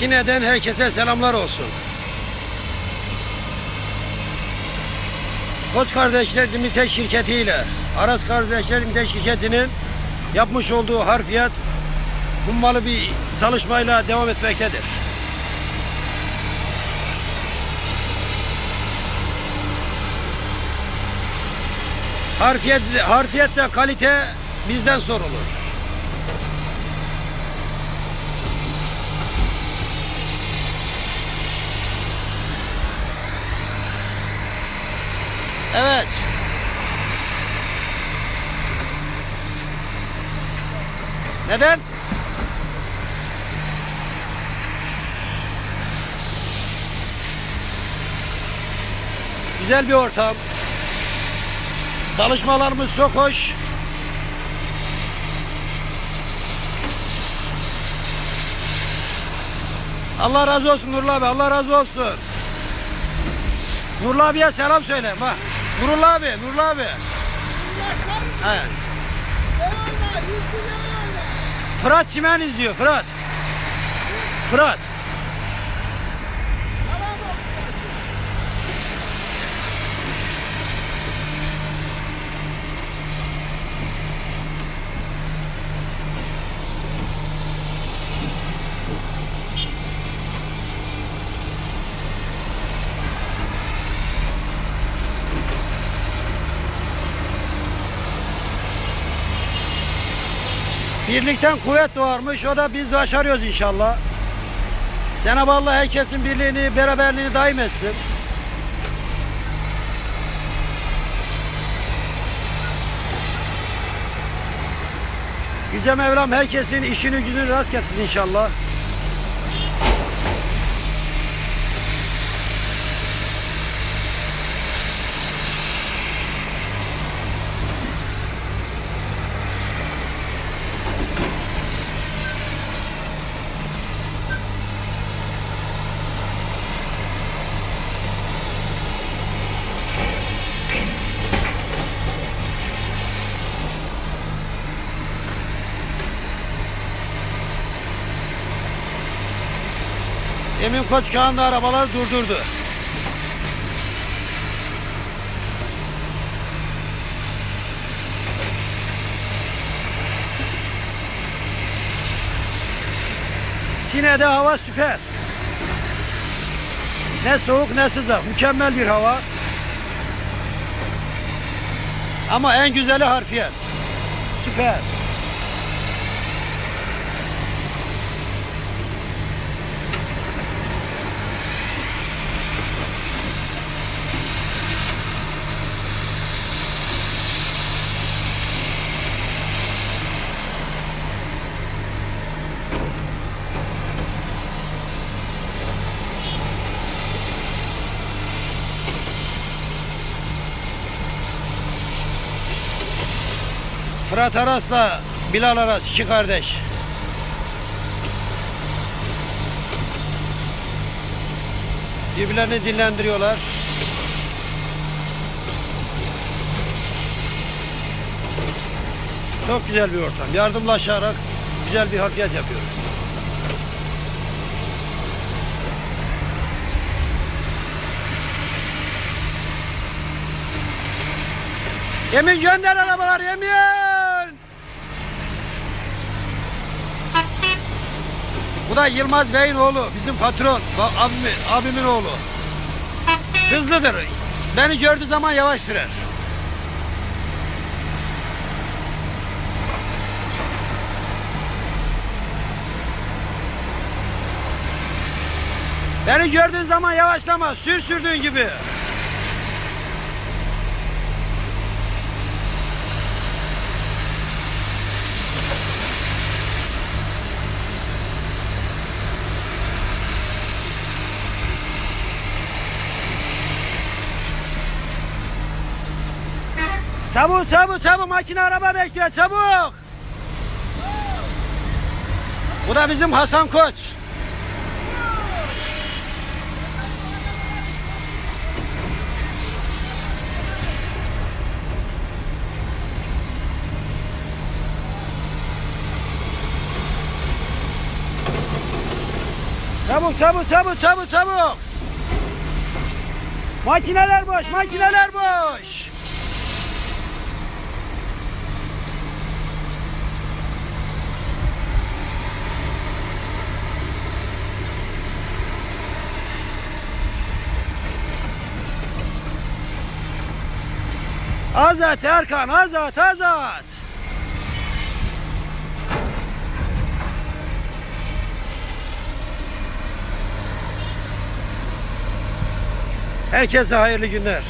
Sine'den herkese selamlar olsun. Koç Kardeşler Limited şirketi ile Aras Kardeşler Limited şirketinin yapmış olduğu harfiyat hummalı bir çalışmayla devam etmektedir. Harfiyet, harfiyet ve kalite bizden sorulur. Evet. Neden? Güzel bir ortam. Çalışmalarımız çok hoş. Allah razı olsun Nurullah abi. Allah razı olsun. Nurullah abiye selam söyle. Bak. Nurullah abi. Nurullah abi. He. Fırat Çimen izliyor. Fırat. Fırat. Birlikten kuvvet doğarmış. O da biz başarıyoruz inşallah. Cenab-ı Allah herkesin birliğini, beraberliğini daim etsin. Yüce Mevlam herkesin işini gücünü rast getirsin inşallah. Emin Koç Kağan'da arabalar durdurdu. Sine'de hava süper. Ne soğuk ne sıcak. Mükemmel bir hava. Ama en güzeli harfiyat. Süper. Fırat Aras'la Bilal Aras iki kardeş. Birbirlerini dinlendiriyorlar. Çok güzel bir ortam. Yardımlaşarak güzel bir harfiyat yapıyoruz. Yemin gönder arabalar yemin. Bu da Yılmaz Bey'in oğlu. Bizim patron. Bak abimin, abimin oğlu. Hızlıdır. Beni gördüğü zaman yavaş sürer. Beni gördüğün zaman yavaşlama. Sür sürdüğün gibi. Çabuk çabuk çabuk makine araba bekliyor çabuk. Bu da bizim Hasan Koç. Çabuk Çabuk çabuk çabuk çabuk. Makineler boş, makineler boş. Azat Erkan, Azat, Azat. Herkese hayırlı günler.